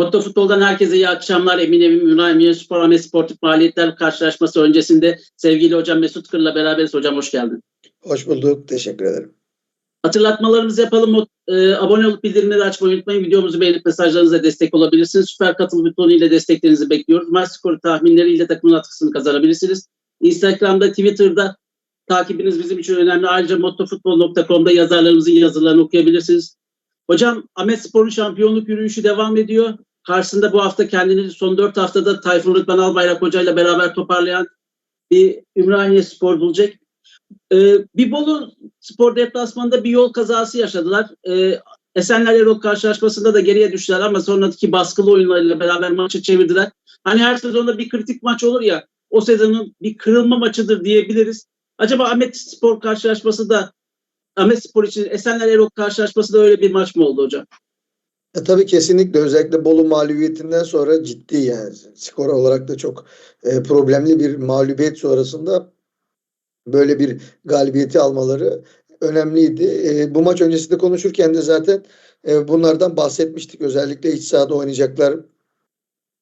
Motto Futbol'dan herkese iyi akşamlar. Emin Evim Ünaymiye Spor Ahmet Sportif Faaliyetler karşılaşması öncesinde sevgili hocam Mesut Kır'la beraberiz. Hocam hoş geldin. Hoş bulduk. Teşekkür ederim. Hatırlatmalarımızı yapalım. E, abone olup bildirimleri açmayı unutmayın. Videomuzu beğenip mesajlarınızla destek olabilirsiniz. Süper katıl butonu ile desteklerinizi bekliyoruz. Maç skoru tahminleriyle takımın atkısını kazanabilirsiniz. Instagram'da, Twitter'da takibiniz bizim için önemli. Ayrıca mottofutbol.com'da yazarlarımızın yazılarını okuyabilirsiniz. Hocam Ahmet Spor'un şampiyonluk yürüyüşü devam ediyor. Karşısında bu hafta kendini son 4 haftada Tayfun Rıdvan Albayrak Hoca ile beraber toparlayan bir Ümraniye Spor bulacak. Ee, bir Bolu Spor deplasmanında bir yol kazası yaşadılar. Ee, Esenler Erol karşılaşmasında da geriye düştüler ama sonraki baskılı oyunlarıyla beraber maçı çevirdiler. Hani her sezonda bir kritik maç olur ya o sezonun bir kırılma maçıdır diyebiliriz. Acaba Ahmet Spor karşılaşması da Ahmet Spor için Esenler Erol karşılaşması da öyle bir maç mı oldu hocam? E, tabii kesinlikle özellikle Bolu mağlubiyetinden sonra ciddi yani skor olarak da çok e, problemli bir mağlubiyet sonrasında böyle bir galibiyeti almaları önemliydi. E, bu maç öncesinde konuşurken de zaten e, bunlardan bahsetmiştik. Özellikle iç sahada oynayacaklar.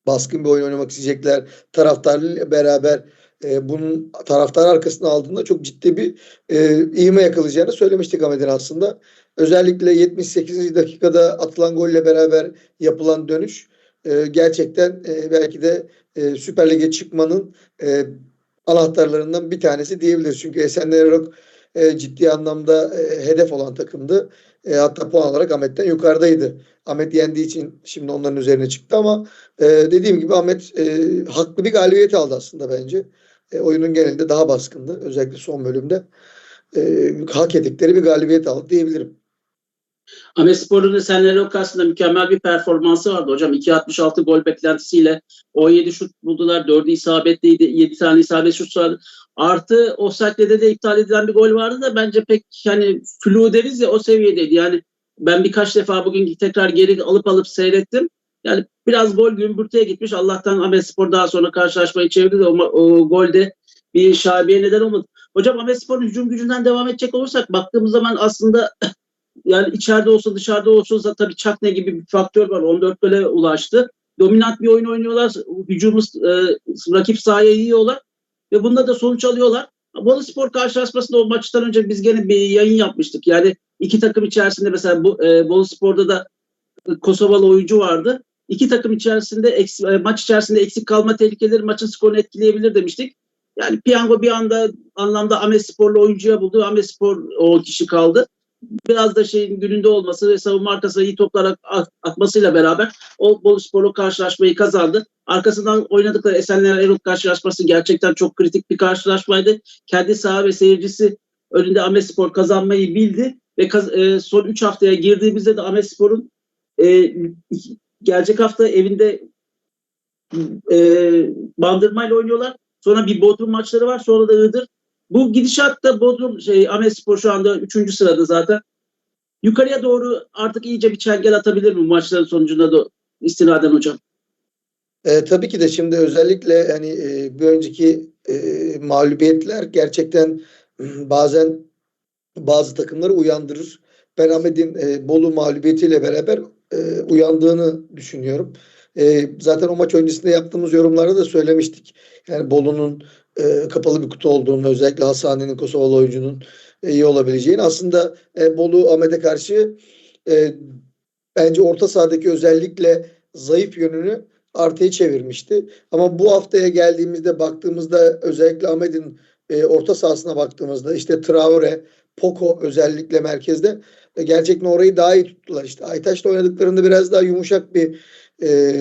Baskın bir oyun oynamak isteyecekler. Taraftarıyla beraber e, bunun taraftar arkasına aldığında çok ciddi bir e, ivme yakalayacağını söylemiştik Ahmet'in aslında. Özellikle 78. dakikada atılan golle beraber yapılan dönüş e, gerçekten e, belki de e, Süper Lig'e çıkmanın e, anahtarlarından bir tanesi diyebiliriz. Çünkü Esenler Erok e, ciddi anlamda e, hedef olan takımdı. E, hatta puan olarak Ahmet'ten yukarıdaydı. Ahmet yendiği için şimdi onların üzerine çıktı ama e, dediğim gibi Ahmet e, haklı bir galibiyet aldı aslında bence. E, oyunun genelinde daha baskındı. Özellikle son bölümde. E, hak ettikleri bir galibiyet aldı diyebilirim. Ahmet Spor'un Esenler Erol karşısında mükemmel bir performansı vardı hocam. 2.66 gol beklentisiyle 17 şut buldular. 4'ü isabetliydi. 7 tane isabet şut vardı. Artı offside'de de iptal edilen bir gol vardı da bence pek hani flu deriz ya o seviyedeydi. Yani ben birkaç defa bugün tekrar geri alıp alıp seyrettim. Yani biraz gol gümbürtüye gitmiş. Allah'tan Ahmet Spor daha sonra karşılaşmayı çevirdi de o, o golde bir şaibeye neden olmadı. Hocam Ahmet Spor'un hücum gücünden devam edecek olursak baktığımız zaman aslında yani içeride olsa dışarıda olsa tabii Çakne gibi bir faktör var. 14 gole ulaştı. Dominant bir oyun oynuyorlar. Hücumu e, rakip sahaya yiyorlar. Ve bunda da sonuç alıyorlar. Bolu Spor karşılaşmasında o maçtan önce biz gene bir yayın yapmıştık. Yani iki takım içerisinde mesela bu, e, Bolu Spor'da da Kosovalı oyuncu vardı. İki takım içerisinde eks, e, maç içerisinde eksik kalma tehlikeleri maçın skorunu etkileyebilir demiştik. Yani piyango bir anda anlamda Ahmet Spor'lu oyuncuya buldu. Ahmet Spor o kişi kaldı biraz da şeyin gününde olması ve savunma arkasına iyi toplar atmasıyla beraber o Bolu Spor'u karşılaşmayı kazandı. Arkasından oynadıkları Esenler Erol karşılaşması gerçekten çok kritik bir karşılaşmaydı. Kendi saha ve seyircisi önünde Ahmet Spor kazanmayı bildi ve kaz- e, son 3 haftaya girdiğimizde de Ahmet Spor'un e, gelecek hafta evinde e, bandırmayla oynuyorlar. Sonra bir Bodrum maçları var. Sonra da Iğdır. Bu gidişatta Bodrum şey Ahmet Spor şu anda 3. sırada zaten. Yukarıya doğru artık iyice bir çelgel atabilir mi maçların sonucunda da istinaden hocam? E, tabii ki de şimdi özellikle yani e, bir önceki e, mağlubiyetler gerçekten bazen bazı takımları uyandırır. Ben Ahmet'in e, Bolu mağlubiyetiyle beraber e, uyandığını düşünüyorum. E, zaten o maç öncesinde yaptığımız yorumlarda da söylemiştik. Yani Bolu'nun e, kapalı bir kutu olduğunu özellikle Hasane'nin Kosovalı oyuncunun e, iyi olabileceğini aslında e, Bolu Ahmet'e karşı e, bence orta sahadaki özellikle zayıf yönünü artıya çevirmişti. Ama bu haftaya geldiğimizde baktığımızda özellikle Ahmet'in e, orta sahasına baktığımızda işte Traore, Poco özellikle merkezde e, gerçekten orayı daha iyi tuttular. İşte Aytaş'la oynadıklarında biraz daha yumuşak bir e,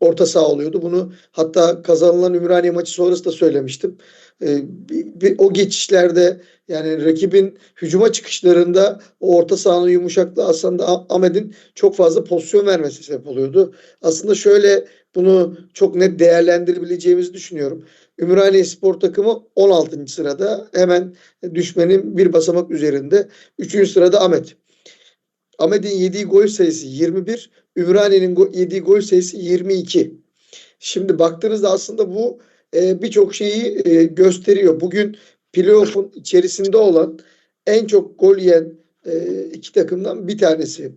orta saha oluyordu. Bunu hatta kazanılan Ümraniye maçı sonrası da söylemiştim. E, bir, bir, o geçişlerde yani rakibin hücuma çıkışlarında o orta sahanın yumuşaklığı aslında Ahmet'in çok fazla pozisyon vermesi sebep oluyordu. Aslında şöyle bunu çok net değerlendirebileceğimizi düşünüyorum. Ümraniye Spor takımı 16. sırada hemen düşmenin bir basamak üzerinde. 3. sırada Ahmet. Ahmet'in yediği gol sayısı 21, Ümraniye'nin yediği gol sayısı 22. Şimdi baktığınızda aslında bu e, birçok şeyi e, gösteriyor. Bugün playoff'un içerisinde olan en çok gol yiyen e, iki takımdan bir tanesi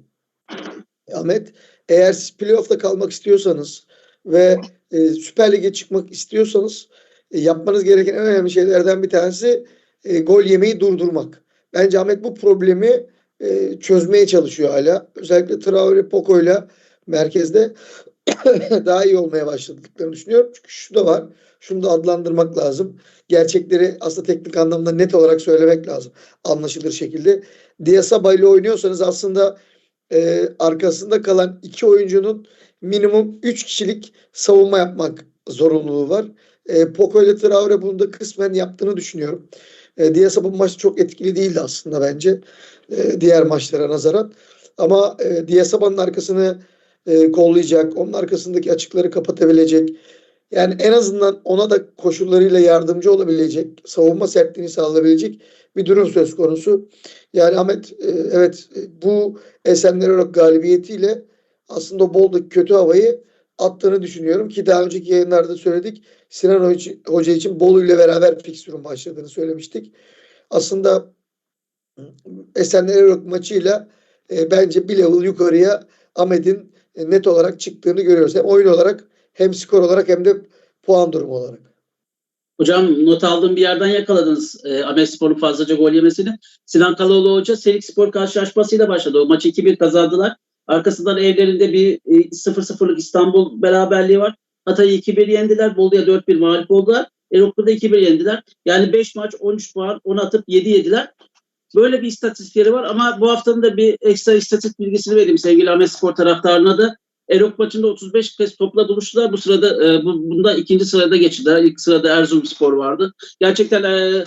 Ahmet. eğer siz playoff'ta kalmak istiyorsanız ve e, Süper Lig'e çıkmak istiyorsanız e, yapmanız gereken en önemli şeylerden bir tanesi e, gol yemeyi durdurmak. Bence Ahmet bu problemi e, çözmeye çalışıyor hala. Özellikle Traore Poco'yla merkezde daha iyi olmaya başladıklarını düşünüyorum. Çünkü şu da var. Şunu da adlandırmak lazım. Gerçekleri aslında teknik anlamda net olarak söylemek lazım. Anlaşılır şekilde. Diasaba ile oynuyorsanız aslında e, arkasında kalan iki oyuncunun minimum 3 kişilik savunma yapmak zorunluluğu var. E, Poco ile Traore bunu da kısmen yaptığını düşünüyorum. E, Diasaba bu maçta çok etkili değildi aslında bence. E, diğer maçlara nazaran. Ama e, Diasaba'nın arkasını e, kollayacak, onun arkasındaki açıkları kapatabilecek. Yani en azından ona da koşullarıyla yardımcı olabilecek, savunma sertliğini sağlayabilecek bir durum söz konusu. Yani Ahmet e, evet e, bu Esenler Orok galibiyetiyle aslında Bol'daki kötü havayı attığını düşünüyorum ki daha önceki yayınlarda söyledik. Sinan Hoca için Bolu ile beraber fikstürün başladığını söylemiştik. Aslında Esenler Erok maçıyla e, bence bir level yukarıya Ahmet'in e, net olarak çıktığını görüyoruz. Hem oyun olarak hem skor olarak hem de puan durumu olarak. Hocam not aldığım bir yerden yakaladınız e, Ahmet Spor'un fazlaca gol yemesini. Sinan Kaloğlu Hoca Selik Spor karşılaşmasıyla başladı. O maçı 2-1 kazandılar. Arkasından evlerinde bir e, 0-0'lık İstanbul beraberliği var. Hatay'ı 2-1 yendiler. Bolu'ya 4-1 mağlup oldular. Eroklu'da da 2-1 yendiler. Yani 5 maç 13 puan 10 atıp 7 yediler. Böyle bir istatistikleri var ama bu haftanın da bir ekstra istatistik bilgisini vereyim sevgili Ahmet Spor taraftarına da. Erok maçında 35 kez topla buluştular. Bu sırada e, bu, bunda ikinci sırada geçtiler. İlk sırada Erzurumspor vardı. Gerçekten e,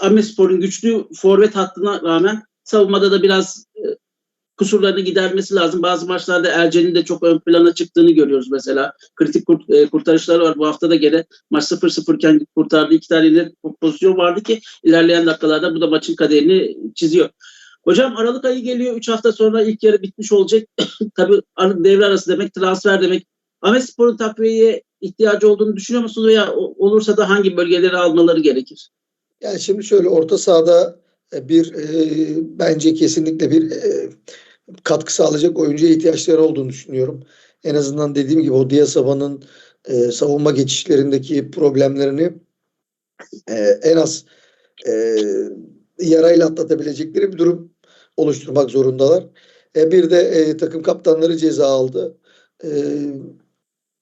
Ahmet Spor'un güçlü forvet hattına rağmen savunmada da biraz e, kusurlarını gidermesi lazım. Bazı maçlarda Ercen'in de çok ön plana çıktığını görüyoruz mesela. Kritik kurt, e, kurtarışları var. Bu hafta da gene maç 0-0 iken kurtardığı iki tane pozisyon vardı ki ilerleyen dakikalarda bu da maçın kaderini çiziyor. Hocam Aralık ayı geliyor. 3 hafta sonra ilk yarı bitmiş olacak. Tabii devre arası demek, transfer demek. Ahmet Spor'un takviyeye ihtiyacı olduğunu düşünüyor musunuz veya olursa da hangi bölgeleri almaları gerekir? Yani şimdi şöyle orta sahada e, bir e, bence kesinlikle bir e, katkı sağlayacak oyuncuya ihtiyaçları olduğunu düşünüyorum. En azından dediğim gibi o Diasaba'nın e, savunma geçişlerindeki problemlerini e, en az e, yarayla atlatabilecekleri bir durum oluşturmak zorundalar. E, bir de e, takım kaptanları ceza aldı. E,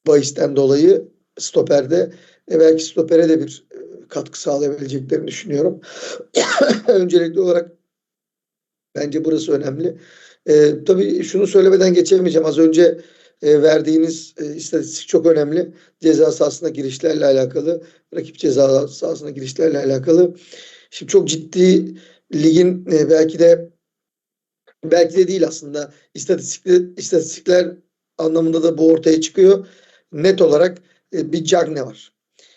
bahisten dolayı stoperde e, belki stopere de bir e, katkı sağlayabileceklerini düşünüyorum. Öncelikli olarak bence burası önemli. E, tabii şunu söylemeden geçemeyeceğim. Az önce e, verdiğiniz e, istatistik çok önemli. Ceza sahasına girişlerle alakalı, rakip ceza sahasına girişlerle alakalı. Şimdi çok ciddi ligin e, belki de belki de değil aslında istatistikler, istatistikler anlamında da bu ortaya çıkıyor. Net olarak e, bir Cagne var.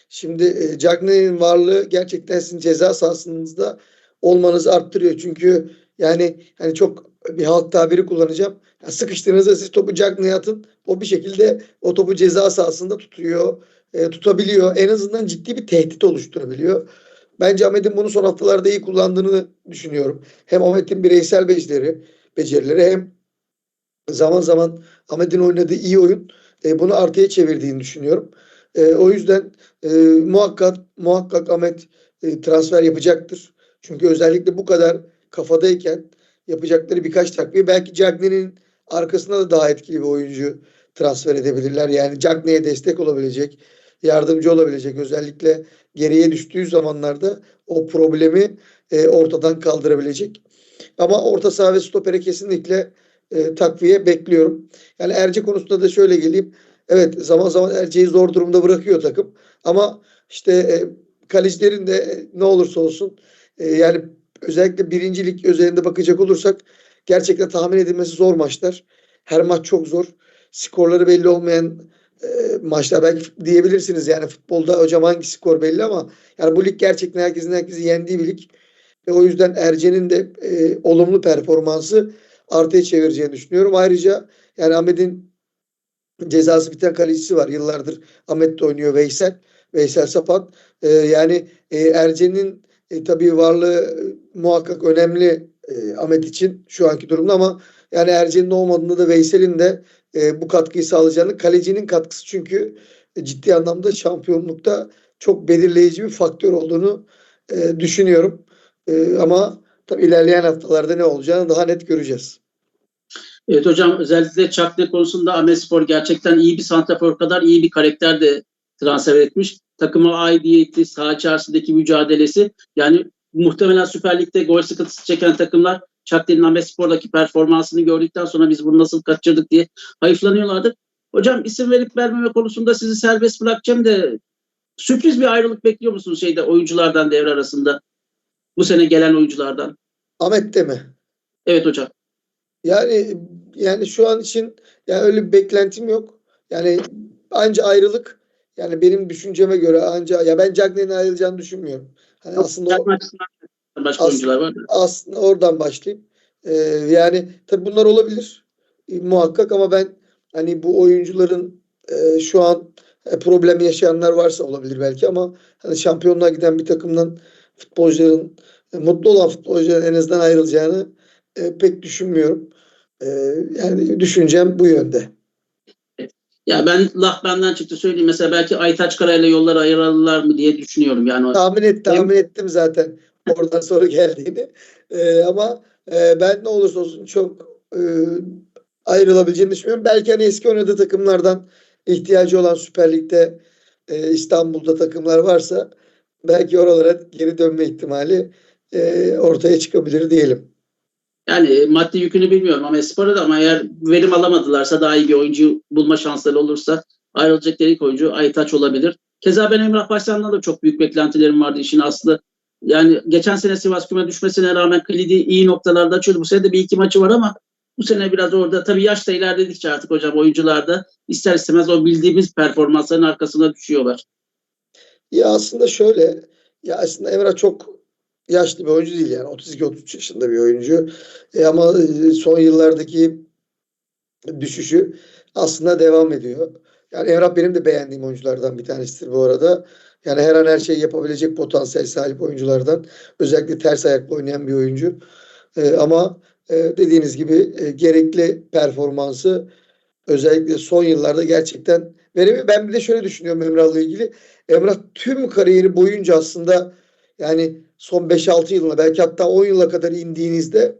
Şimdi e, Cagne'nin varlığı gerçekten sizin ceza sahasınızda olmanızı arttırıyor. Çünkü yani hani çok bir halk tabiri kullanacağım. Ya sıkıştığınızda siz topu Cagne'ye atın. O bir şekilde o topu ceza sahasında tutuyor. e, tutabiliyor. En azından ciddi bir tehdit oluşturabiliyor. Bence Ahmet'in bunu son haftalarda iyi kullandığını düşünüyorum. Hem Ahmet'in bireysel becerileri, becerileri hem zaman zaman Ahmet'in oynadığı iyi oyun e, bunu artıya çevirdiğini düşünüyorum. E, o yüzden e, muhakkak muhakkak Ahmet e, transfer yapacaktır. Çünkü özellikle bu kadar kafadayken yapacakları birkaç takviye belki Cagney'in arkasına da daha etkili bir oyuncu transfer edebilirler. Yani Cagney'e destek olabilecek, yardımcı olabilecek özellikle geriye düştüğü zamanlarda o problemi e, ortadan kaldırabilecek. Ama orta saha ve stopere kesinlikle e, takviye bekliyorum. Yani Erce konusunda da şöyle geleyim. Evet zaman zaman Erce'yi zor durumda bırakıyor takım. Ama işte e, kalecilerin de e, ne olursa olsun e, yani özellikle birincilik özelinde bakacak olursak gerçekten tahmin edilmesi zor maçlar. Her maç çok zor. Skorları belli olmayan e, maçlar belki diyebilirsiniz yani futbolda hocam hangi skor belli ama yani bu lig gerçekten herkesin herkesi yendiği bir lig. Ve o yüzden Erce'nin de e, olumlu performansı artıya çevireceğini düşünüyorum. Ayrıca yani Ahmet'in cezası biten kalecisi var. Yıllardır Ahmet de oynuyor Veysel. Veysel Sapan. E, yani e, Erce'nin e, tabii varlığı e, muhakkak önemli e, Ahmet için şu anki durumda ama yani Erce'nin olmadığında da Veysel'in de e, bu katkıyı sağlayacağını kalecinin katkısı çünkü ciddi anlamda şampiyonlukta çok belirleyici bir faktör olduğunu e, düşünüyorum. E, ama tabii ilerleyen haftalarda ne olacağını daha net göreceğiz. Evet hocam özellikle Çakne konusunda Ahmetspor gerçekten iyi bir santrafor kadar iyi bir karakter de transfer etmiş. Takıma aidiyeti, saha içerisindeki mücadelesi yani muhtemelen Süper Lig'de gol sıkıntısı çeken takımlar Çakne'nin Ahmetspor'daki performansını gördükten sonra biz bunu nasıl kaçırdık diye hayıflanıyorlardı. Hocam isim verip vermeme konusunda sizi serbest bırakacağım da sürpriz bir ayrılık bekliyor musunuz şeyde oyunculardan devre arasında? Bu sene gelen oyunculardan. Ahmet de mi? Evet hocam. Yani yani şu an için yani öyle bir beklentim yok. Yani anca ayrılık yani benim düşünceme göre anca ya ben Cagney'in ayrılacağını düşünmüyorum. Hani aslında o, başka As- oyuncular var. aslında oradan başlayayım. Ee, yani tabii bunlar olabilir e, muhakkak ama ben hani bu oyuncuların e, şu an e, problem yaşayanlar varsa olabilir belki ama hani şampiyonluğa giden bir takımdan futbolcuların e, mutlu olan futbolcuların en azından ayrılacağını e, pek düşünmüyorum. E, yani düşüncem bu yönde. Ya ben laf benden çıktı söyleyeyim. Mesela belki Aytaç Karay'la yolları ayırırlar mı diye düşünüyorum. Yani Tahmin et, tahmin ettim zaten oradan sonra geldiğini. Ee, ama e, ben ne olursa olsun çok e, ayrılabileceğini düşünmüyorum. Belki hani eski oynadığı takımlardan ihtiyacı olan Süper Lig'de e, İstanbul'da takımlar varsa belki oralara geri dönme ihtimali e, ortaya çıkabilir diyelim. Yani maddi yükünü bilmiyorum ama Espor'a da ama eğer verim alamadılarsa daha iyi bir oyuncu bulma şansları olursa ayrılacakları ilk oyuncu Aytaç olabilir. Keza ben Emrah Başsan'dan da çok büyük beklentilerim vardı işin aslı. Yani geçen sene Sivas küme düşmesine rağmen Klidi iyi noktalarda açıyordu. Bu sene de bir iki maçı var ama bu sene biraz orada tabii yaş da ilerledikçe artık hocam oyuncularda ister istemez o bildiğimiz performansların arkasına düşüyorlar. Ya aslında şöyle ya aslında Emrah çok yaşlı bir oyuncu değil yani 32-33 yaşında bir oyuncu. E ama e, son yıllardaki düşüşü aslında devam ediyor. Yani Emrah benim de beğendiğim oyunculardan bir tanesidir bu arada. Yani her an her şeyi yapabilecek potansiyel sahip oyunculardan. Özellikle ters ayaklı oynayan bir oyuncu. E, ama e, dediğiniz gibi e, gerekli performansı özellikle son yıllarda gerçekten veremiyor. Ben bir de şöyle düşünüyorum Emrah'la ilgili. Emrah tüm kariyeri boyunca aslında yani son 5-6 yılına belki hatta 10 yıla kadar indiğinizde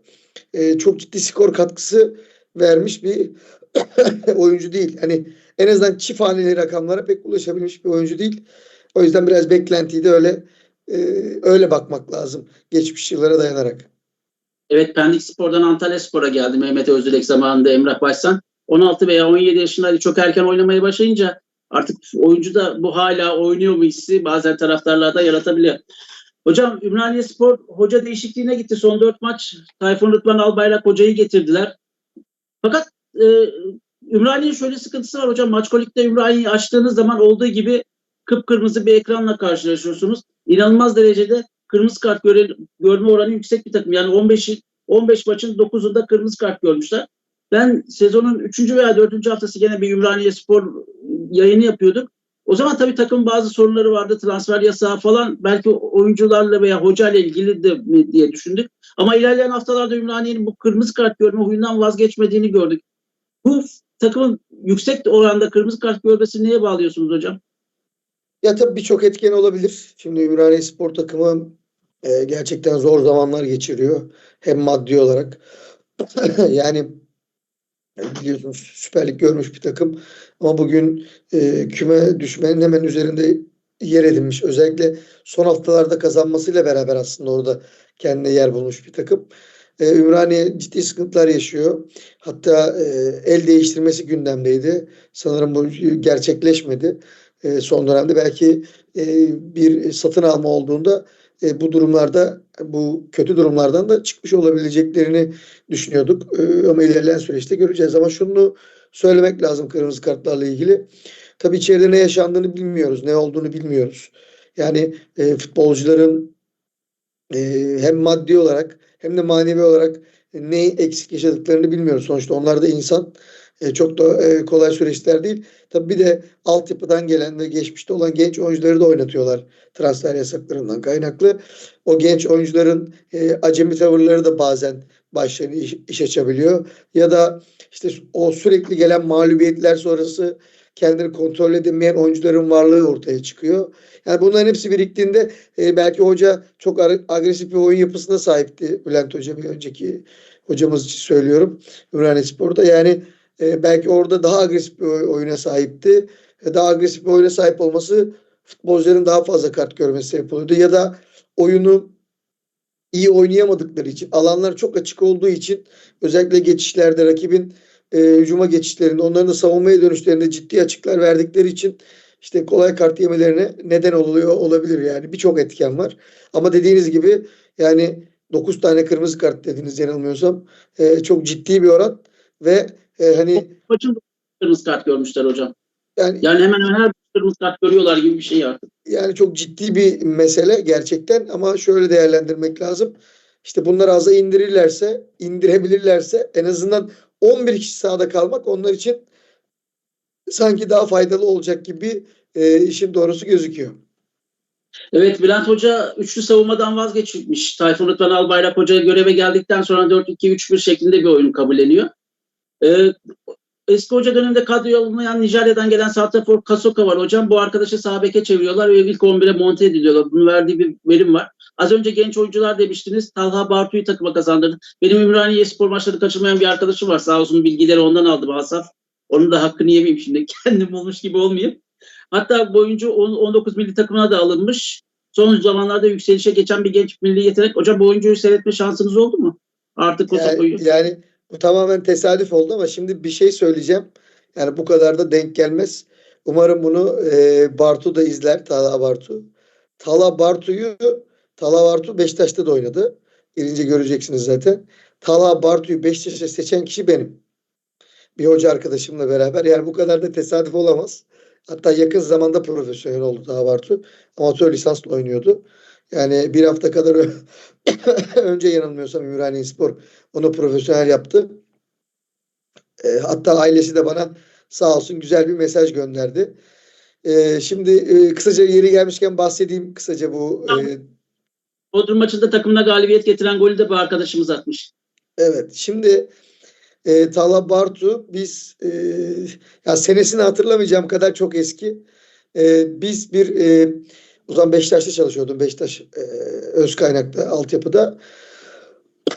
e, çok ciddi skor katkısı vermiş bir oyuncu değil. Hani en azından çift haneli rakamlara pek ulaşabilmiş bir oyuncu değil. O yüzden biraz beklentiyi de öyle e, öyle bakmak lazım. Geçmiş yıllara dayanarak. Evet Pendik Spor'dan Antalya Spor'a geldi Mehmet Özdilek zamanında Emrah Başsan. 16 veya 17 yaşındaydı çok erken oynamaya başlayınca artık oyuncu da bu hala oynuyor mu hissi bazen taraftarlarda yaratabiliyor. Hocam Ümraniye Spor hoca değişikliğine gitti. Son 4 maç Tayfun Rıdvan Albayrak hocayı getirdiler. Fakat e, Ümraniye'nin şöyle sıkıntısı var hocam. Maçkolik'te Ümraniye'yi açtığınız zaman olduğu gibi kıpkırmızı bir ekranla karşılaşıyorsunuz. İnanılmaz derecede kırmızı kart göre, görme oranı yüksek bir takım. Yani 15 15 maçın 9'unda kırmızı kart görmüşler. Ben sezonun 3. veya 4. haftası gene bir Ümraniye Spor yayını yapıyorduk. O zaman tabii takım bazı sorunları vardı. Transfer yasağı falan belki oyuncularla veya hocayla ilgili de mi diye düşündük. Ama ilerleyen haftalarda Ümraniye'nin bu kırmızı kart görme huyundan vazgeçmediğini gördük. Bu takımın yüksek oranda kırmızı kart görmesini neye bağlıyorsunuz hocam? Ya tabii birçok etken olabilir. Şimdi Ümraniye Spor takımı e, gerçekten zor zamanlar geçiriyor. Hem maddi olarak. yani biliyorsunuz Süper Lig görmüş bir takım. Ama bugün e, küme düşmenin hemen üzerinde yer edinmiş. Özellikle son haftalarda kazanmasıyla beraber aslında orada kendine yer bulmuş bir takım. E, Ümraniye ciddi sıkıntılar yaşıyor. Hatta e, el değiştirmesi gündemdeydi. Sanırım bu gerçekleşmedi. E, son dönemde belki e, bir satın alma olduğunda e, bu durumlarda bu kötü durumlardan da çıkmış olabileceklerini düşünüyorduk. E, ama ilerleyen süreçte göreceğiz. Ama şunu söylemek lazım kırmızı kartlarla ilgili. Tabii içeride ne yaşandığını bilmiyoruz. Ne olduğunu bilmiyoruz. Yani e, futbolcuların e, hem maddi olarak hem de manevi olarak ne eksik yaşadıklarını bilmiyoruz. Sonuçta onlar da insan. E, çok da e, kolay süreçler değil. Tabii bir de altyapıdan gelen ve geçmişte olan genç oyuncuları da oynatıyorlar transfer yasaklarından kaynaklı. O genç oyuncuların e, acemi tavırları da bazen başlarına iş, iş açabiliyor. Ya da işte o sürekli gelen mağlubiyetler sonrası kendini kontrol edemeyen oyuncuların varlığı ortaya çıkıyor. Yani bunların hepsi biriktiğinde e, belki hoca çok agresif bir oyun yapısına sahipti. Bülent Hoca bir önceki hocamız için söylüyorum. Ümraniye Spor'da. Yani e, belki orada daha agresif bir oy- oyuna sahipti. E, daha agresif bir oyuna sahip olması futbolcuların daha fazla kart görmesi sebep oluyordu. Ya da oyunu iyi oynayamadıkları için, alanlar çok açık olduğu için özellikle geçişlerde rakibin e, hücuma geçişlerinde, onların da savunmaya dönüşlerinde ciddi açıklar verdikleri için işte kolay kart yemelerine neden oluyor olabilir yani. Birçok etken var. Ama dediğiniz gibi yani 9 tane kırmızı kart dediniz yanılmıyorsam. E, çok ciddi bir oran ve e, hani Maçın kırmızı kart görmüşler hocam. yani Yani hemen hemen her kırmızı kart görüyorlar gibi bir şey artık. Yani çok ciddi bir mesele gerçekten ama şöyle değerlendirmek lazım. İşte bunları aza indirirlerse, indirebilirlerse en azından 11 kişi sahada kalmak onlar için sanki daha faydalı olacak gibi e, işin doğrusu gözüküyor. Evet Bülent Hoca üçlü savunmadan vazgeçmiş. Tayfun Rıdvan Albayrak Hoca göreve geldikten sonra 4-2-3-1 şeklinde bir oyun kabulleniyor. Ee, eski hoca döneminde kadroya alınmayan Nijerya'dan gelen Santrafor Kasoka var hocam. Bu arkadaşı sağ beke çeviriyorlar ve ilk 11'e monte ediliyorlar. Bunun verdiği bir verim var. Az önce genç oyuncular demiştiniz. Talha Bartu'yu takıma kazandırdı. Benim Ümraniye spor maçları kaçırmayan bir arkadaşım var. Sağ olsun bilgileri ondan aldım Asaf. Onun da hakkını yemeyeyim şimdi. Kendim olmuş gibi olmayayım. Hatta bu oyuncu 10 19 milli takımına da alınmış. Son zamanlarda yükselişe geçen bir genç milli yetenek. Hocam bu oyuncuyu seyretme şansınız oldu mu? Artık Kosovo'yu. Yani, yani bu tamamen tesadüf oldu ama şimdi bir şey söyleyeceğim. Yani bu kadar da denk gelmez. Umarım bunu e, Bartu da izler. Tala Bartu. Tala Bartu'yu Tala Bartu Beşiktaş'ta da oynadı. Gelince göreceksiniz zaten. Tala Bartu'yu Beşiktaş'a seçen kişi benim. Bir hoca arkadaşımla beraber. Yani bu kadar da tesadüf olamaz. Hatta yakın zamanda profesyonel oldu Tala Bartu. Amatör lisansla oynuyordu. Yani bir hafta kadar önce yanılmıyorsam Ümraniye Spor onu profesyonel yaptı. E, hatta ailesi de bana sağ olsun güzel bir mesaj gönderdi. E, şimdi e, kısaca yeri gelmişken bahsedeyim kısaca bu. e, Bodrum maçında takımına galibiyet getiren golü de bu arkadaşımız atmış. evet şimdi e, Tala Bartu biz e, ya senesini hatırlamayacağım kadar çok eski. E, biz bir e, o zaman Beşiktaş'ta çalışıyordum. Beşiktaş e, öz kaynakta altyapıda.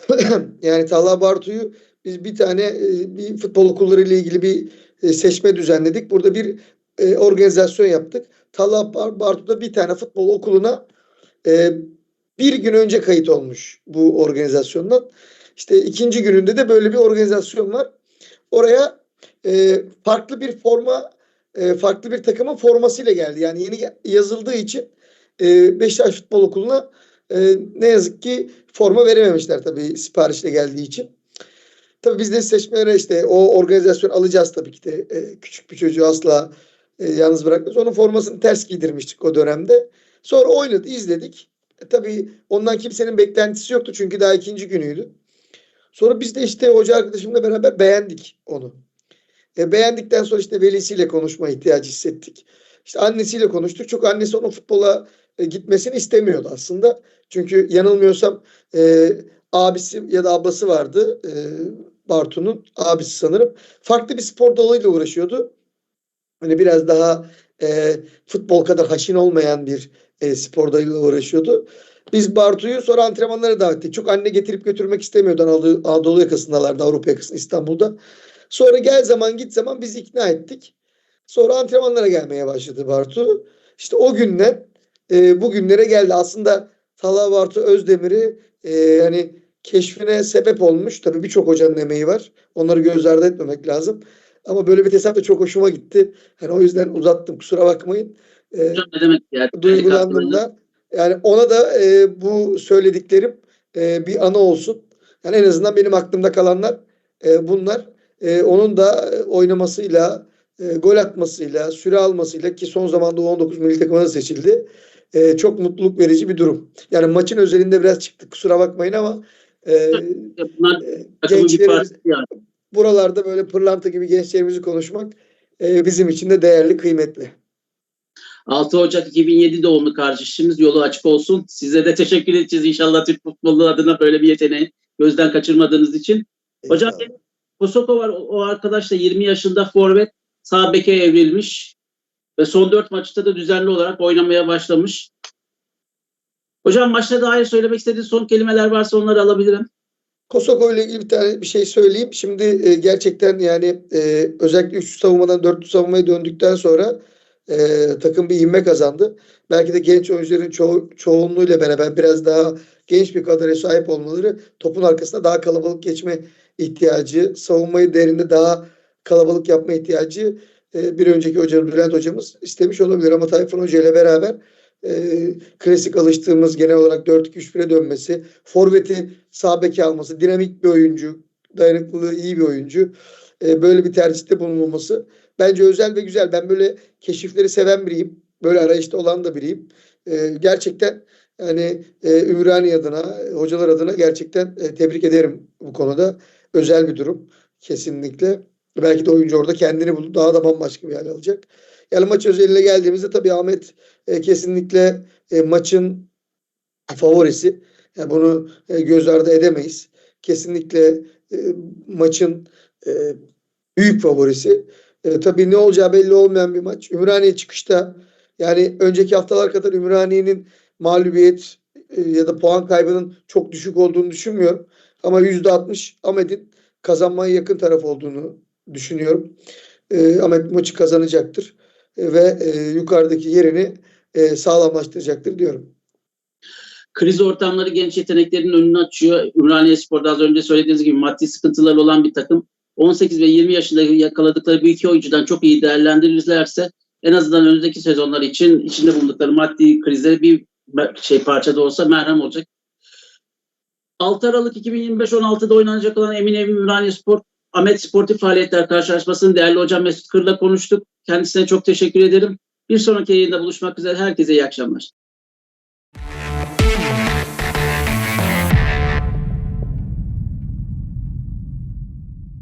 yani Talha Bartu'yu biz bir tane e, bir futbol okulları ile ilgili bir e, seçme düzenledik. Burada bir e, organizasyon yaptık. Talha Bar- Bartu da bir tane futbol okuluna e, bir gün önce kayıt olmuş bu organizasyondan. İşte ikinci gününde de böyle bir organizasyon var. Oraya e, farklı bir forma e, farklı bir takımın formasıyla geldi. Yani yeni yazıldığı için e, Beşiktaş Futbol Okulu'na e, ne yazık ki forma verememişler tabii siparişle geldiği için. Tabii biz de seçmelere işte o organizasyon alacağız tabii ki de e, küçük bir çocuğu asla e, yalnız bırakmaz. Onun formasını ters giydirmiştik o dönemde. Sonra oynadı, izledik. E, tabii ondan kimsenin beklentisi yoktu çünkü daha ikinci günüydü. Sonra biz de işte hoca arkadaşımla beraber beğendik onu. E, beğendikten sonra işte velisiyle konuşma ihtiyacı hissettik. İşte annesiyle konuştuk. Çok annesi onun futbola e, gitmesini istemiyordu aslında. Çünkü yanılmıyorsam e, abisi ya da ablası vardı. E, Bartu'nun abisi sanırım. Farklı bir spor dalıyla uğraşıyordu. Hani biraz daha e, futbol kadar haşin olmayan bir e, spor dalıyla uğraşıyordu. Biz Bartu'yu sonra antrenmanlara davet ettik. Çok anne getirip götürmek istemiyordu Anadolu, Anadolu yakasındalardı, Avrupa yakasında, İstanbul'da. Sonra gel zaman git zaman biz ikna ettik. Sonra antrenmanlara gelmeye başladı Bartu. İşte o günden e, bugünlere geldi. Aslında Talha Bartu Özdemir'i e, hani keşfine sebep olmuş. Tabii birçok hocanın emeği var. Onları göz ardı etmemek lazım. Ama böyle bir tesadüf çok hoşuma gitti. Hani o yüzden uzattım. Kusura bakmayın. E, Hocam ne demek yani? duygulandım da. Yani ona da e, bu söylediklerim e, bir anı olsun. Yani en azından benim aklımda kalanlar e, bunlar. E, onun da oynamasıyla, e, gol atmasıyla, süre almasıyla ki son zamanda o 19 milli takımına seçildi. E, çok mutluluk verici bir durum. Yani maçın özelinde biraz çıktık. Kusura bakmayın ama e, Bunlar e, gençlerimiz yani. buralarda böyle pırlanta gibi gençlerimizi konuşmak e, bizim için de değerli, kıymetli. 6 Ocak 2007 doğumlu kardeşimiz yolu açık olsun. Size de teşekkür edeceğiz inşallah Türk futbolu adına böyle bir yeteneği gözden kaçırmadığınız için. Hocam. Kosoko var. O, o arkadaş da 20 yaşında forvet. Sağ beke evrilmiş. Ve son 4 maçta da düzenli olarak oynamaya başlamış. Hocam maçla dair söylemek istediğiniz son kelimeler varsa onları alabilirim. Kosoko ile ilgili bir tane bir şey söyleyeyim. Şimdi e, gerçekten yani e, özellikle üçlü savunmadan dörtlü savunmaya döndükten sonra e, takım bir inme kazandı. Belki de genç oyuncuların ço çoğunluğuyla beraber biraz daha genç bir kadroya sahip olmaları topun arkasında daha kalabalık geçme ihtiyacı, savunmayı derinde daha kalabalık yapma ihtiyacı e, bir önceki hocamız Bülent hocamız istemiş olabilir ama Tayfun Hoca ile beraber e, klasik alıştığımız genel olarak 4-2-3-1'e dönmesi, forveti sağ beke alması, dinamik bir oyuncu, dayanıklılığı iyi bir oyuncu. E, böyle bir tercihte bulunulması bence özel ve güzel. Ben böyle keşifleri seven biriyim. Böyle arayışta olan da biriyim. E, gerçekten yani e, Ümraniye adına, hocalar adına gerçekten e, tebrik ederim bu konuda. Özel bir durum kesinlikle. Belki de oyuncu orada kendini buldu. Daha da bambaşka bir hale alacak. Yani maç özeline geldiğimizde tabii Ahmet e, kesinlikle e, maçın favorisi. Yani bunu e, göz ardı edemeyiz. Kesinlikle e, maçın e, büyük favorisi. E, tabii ne olacağı belli olmayan bir maç. Ümraniye çıkışta yani önceki haftalar kadar Ümraniye'nin mağlubiyet e, ya da puan kaybının çok düşük olduğunu düşünmüyorum. Ama %60 Ahmet'in kazanmaya yakın taraf olduğunu düşünüyorum. E, Ahmet maçı kazanacaktır. E, ve e, yukarıdaki yerini e, sağlamlaştıracaktır diyorum. Kriz ortamları genç yeteneklerin önünü açıyor. Ümraniye Spor'da az önce söylediğiniz gibi maddi sıkıntıları olan bir takım. 18 ve 20 yaşında yakaladıkları bu iki oyuncudan çok iyi değerlendirirlerse en azından önümüzdeki sezonlar için içinde bulundukları maddi krizlere bir şey parça da olsa merhem olacak. 6 Aralık 2025-16'da oynanacak olan Emin Evi Ümraniye Spor Ahmet Sportif Faaliyetler Karşılaşması'nın değerli hocam Mesut Kır'la konuştuk. Kendisine çok teşekkür ederim. Bir sonraki yayında buluşmak üzere. Herkese iyi akşamlar.